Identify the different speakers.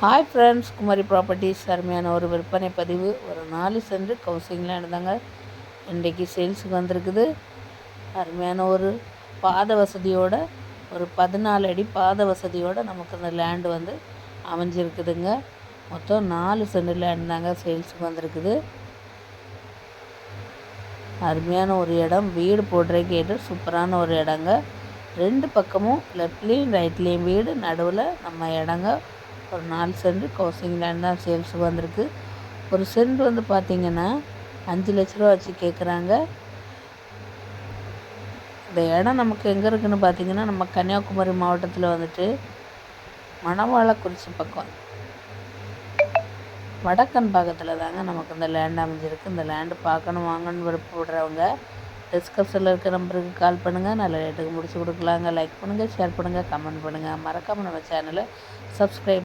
Speaker 1: Hi friends Kumari properties அருமையான ஒரு விற்பனை பதிவு. ஒரு நாலு சென்று கவுசிங்கில் இருந்தாங்க இன்றைக்கி சேல்ஸுக்கு வந்திருக்குது. அருமையான ஒரு பாத வசதியோட ஒரு பதினாலு அடி பாத வசதியோட நமக்கு அந்த லேண்டு வந்து அமைஞ்சிருக்குதுங்க. மொத்தம் நாலு சென்ட் லேண்ட் தாங்க சேல்ஸுக்கு வந்திருக்குது. அருமையான ஒரு இடம். வீடு போடுற கேட்டு சூப்பரான ஒரு இடங்க. ரெண்டு பக்கமும் லெஃப்ட்லேயும் ரைட்லேயும் வீடு நடுவில் நம்ம இடங்க. ஒரு நாலு சென்ட் கவுசிங் லேண்ட் தான் சேல்ஸுக்கு வந்திருக்கு. ஒரு சென்ட் வந்து பார்த்திங்கன்னா அஞ்சு லட்ச ரூபா வச்சு கேட்குறாங்க இந்த இடம் நமக்கு எங்கே இருக்குதுன்னு பார்த்தீங்கன்னா நம்ம கன்னியாகுமரி மாவட்டத்தில் வந்துட்டு மணவாளக்குறிச்சி பக்கம். வடக்கன் பாகத்தில் தாங்க நமக்கு இந்த லேண்ட் அமைஞ்சிருக்கு. இந்த லேண்டு பார்க்கணும் வாங்கன்னு விருப்பப்படுறவங்க டிஸ்கிரிப்ஷனில் இருக்கிற நம்பருக்கு கால் பண்ணுங்கள் நல்ல ரேட்டுக்கு முடிச்சு கொடுக்கலாங்க. லைக் பண்ணுங்கள் ஷேர் பண்ணுங்கள் கமெண்ட் பண்ணுங்கள் மறக்காமல் நம்ம சேனலை சப்ஸ்கிரைப்